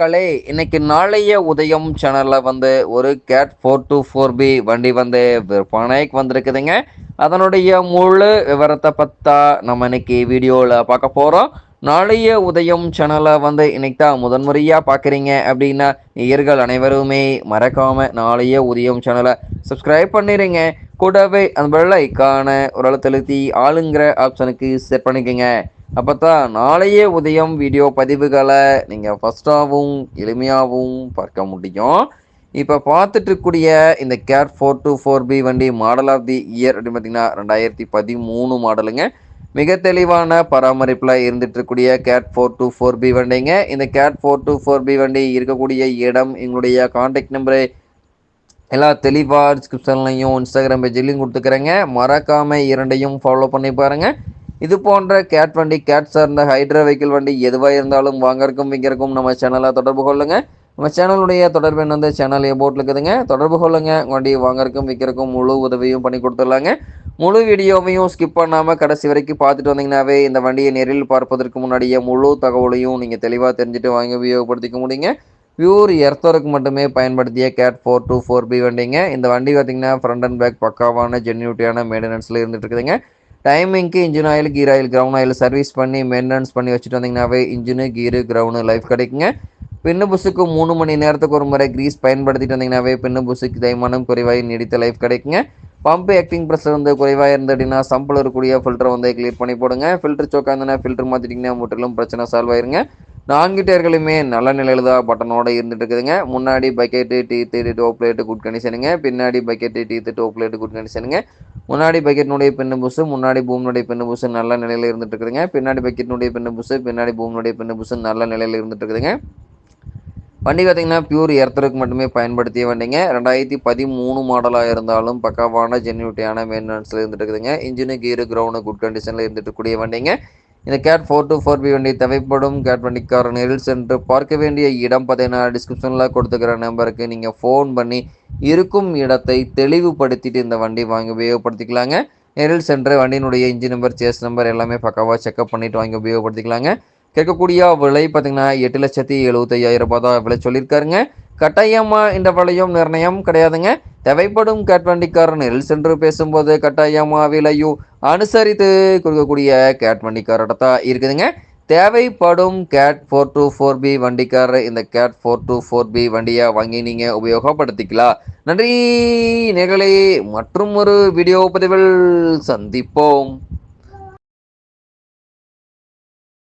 மக்களே இன்னைக்கு நாளைய உதயம் சேனல்ல வந்து ஒரு Cat four two four B வண்டி வந்து விற்பனைக்கு வந்திருக்குதுங்க. அதனுடைய முழு விவரத்தை பத்தா நம்ம இன்னைக்கு வீடியோவில் பார்க்க போகிறோம் நாளைய உதயம் சேனலை வந்து இன்னைக்கு தான் முதன்முறையாக பார்க்குறீங்க அப்படின்னா நேயர்கள் அனைவருமே மறக்காமல் நாளைய உதயம் சேனலை சப்ஸ்கிரைப் பண்ணிடுங்க கூடவே அந்த வெள்ளைக்கான ஐக்கான ஒரு அழுத்தழுத்தி ஆளுங்கிற ஆப்ஷனுக்கு செட் பண்ணிக்கோங்க. அப்போ தான் உதயம் வீடியோ பதிவுகளை நீங்கள் ஃபஸ்ட்டாகவும் எளிமையாகவும் பார்க்க முடியும். இப்போ பார்த்துட்டு இந்த Cat four two four B வண்டி மாடல் ஆஃப் தி இயர் அப்படின்னு பார்த்தீங்கன்னா ரெண்டாயிரத்தி பதிமூணு மாடலுங்க மிக தெளிவான பராமரிப்பில் இருந்துட்டு இருக்கக்கூடிய Cat four two four B வண்டிங்க. இந்த Cat four two four B வண்டி இருக்கக்கூடிய இடம் எங்களுடைய கான்டாக்ட் நம்பரு எல்லா தெளிவாக டிஸ்கிரிப்ஷன்லையும் இன்ஸ்டாகிராம் பேஜ்லையும் கொடுத்துக்கிறேங்க. மறக்காமல் இரண்டையும் ஃபாலோ பண்ணி பாருங்கள் இது போன்ற கேட் வண்டி கேட் சார்ந்த ஹைட்ரா வெஹிக்கிள் வண்டி எதுவாக இருந்தாலும் வாங்கறக்கும் விற்கிறக்கும் நம்ம சேனலை தொடர்பு கொள்ளுங்க. நம்ம சேனலுடைய தொடர்பு என்ன வந்து சேனல் போட்டில் இருக்குதுங்க. தொடர்பு கொள்ளுங்க. வண்டி வாங்கறக்கும் விற்கிறக்கும் முழு உதவியும் பண்ணி கொடுத்துடலாங்க. முழு வீடியோவையும் ஸ்கிப் பண்ணாமல் கடைசி வரைக்கும் பார்த்துட்டு வந்தீங்கன்னாவே இந்த வண்டியை நேரில் பார்ப்பதற்கு முன்னாடியே முழு தகவலையும் நீங்கள் தெளிவாக தெரிஞ்சுட்டு வாங்கி உபயோகப்படுத்திக்க முடியுங்க. பியூர் எர்த்தருக்கு மட்டுமே பயன்படுத்திய Cat four two four B வண்டிங்க. இந்த வண்டி பார்த்திங்கன்னா ஃப்ரண்ட் அண்ட் பேக் பக்காவான ஜென்யூட்டியான மெயின்டெனன்ஸில் இருந்துட்டு இருக்குதுங்க. டைமிங்க்கு engine oil gear oil ground oil service பண்ணி மெயின்டெனன்ஸ் பண்ணி வச்சுட்டு வந்தீங்கன்னாவே இன்ஜினு கீரு கிரவுண்டு லைஃப் கிடைக்குங்க. பின்னு புஸுக்கு மூணு மணி நேரத்துக்கு ஒரு முறை கிரீஸ் பயன்படுத்திட்டு வந்தீங்கன்னாவே பின்னு புஸுக்கு தைமானம் குறைவாக நீடித்த லைஃப் கிடைக்குங்க. பம்பு ஆக்டிங் ப்ரெஷர் வந்து குறைவாக இருந்ததுன்னா அப்படின்னா இருக்கக்கூடிய ஃபில்டர் வந்து கிளியர் பண்ணி போடுங்க. ஃபில்டர் சோக்காந்துன்னா ஃபில்டர் மாற்றிட்டிங்கன்னா முற்றிலும் பிரச்சனை சால்வ் ஆயிருங்க. நான்கு டயர்களுமே நல்ல நிலையில் தான் பட்டனோட இருந்துட்டு இருக்குதுங்க முன்னாடி bucket teeth top plate good கண்டிஷனுங்க பின்னாடி bucket teeth top plate good கண்டிஷனுங்க முன்னாடி பக்கெட்னுடைய பின்னு புஷு முன்னாடி பூமினுடைய பின்னு புஷு நல்ல நிலையில் இருந்துட்டு இருக்குதுங்க பின்னாடி பக்கெட்னுடைய பின்னு புஷு பின்னாடி பூமினுடைய பின்னு புஷு நல்ல நிலையில் இருந்துட்டு இருக்குதுங்க வண்டி பார்த்திங்கன்னா பியூர் எர்த்தருக்கு மட்டுமே பயன்படுத்திய வண்டிங்க. ரெண்டாயிரத்தி பதிமூணு மாடலாக இருந்தாலும் பக்காவான ஜென்யூட்டியான மெயின்டெனன்ஸில் இருந்துட்டு இருக்குதுங்க இன்ஜினு கீரு கிரவுண்டு குட் கண்டிஷனில் இருந்துட்டு கூடிய வண்டிங்க. இந்த Cat four two four B வண்டி தேவைப்படும். கேட் வண்டிக்கார நேரில் சென்று பார்க்க வேண்டிய இடம் பார்த்தீங்கன்னா டிஸ்கிரிப்ஷனில் கொடுத்துக்கிற நம்பருக்கு நீங்கள் ஃபோன் பண்ணி இருக்கும் இடத்தை தெளிவுபடுத்திட்டு இந்த வண்டி வாங்கி உபயோகப்படுத்திக்கலாங்க. நேரில் சென்று வண்டியினுடைய இன்ஜின் நம்பர் சேஸ் நம்பர் எல்லாமே பக்காவாக செக்அப் பண்ணிவிட்டு வாங்கி உபயோகப்படுத்திக்கலாங்க. கேட்கக்கூடிய விலை பார்த்தீங்கன்னா எட்டு லட்சத்தி எழுபத்தையாயிரம் ரூபாய் தான் விலை சொல்லியிருக்காருங்க. கட்டாயமாக இந்த விலையும் நிர்ணயம் கிடையாதுங்க. தேவைப்படும் கேட் வண்டிக்காரன் நெல் சென்று பேசும்போது கட்டாயமாக விலையும் அனுசரித்து கொடுக்கக்கூடிய கேட் வண்டிக்காரோட தான் இருக்குதுங்க. தேவைப்படும் Cat four two four B வண்டிக்காரர் இந்த Cat four two four B வண்டியை வாங்கி நீங்கள் உபயோகப்படுத்திக்கலாம். நன்றி நேர்களே. மற்றும் ஒரு வீடியோ பதிவில் சந்திப்போம்.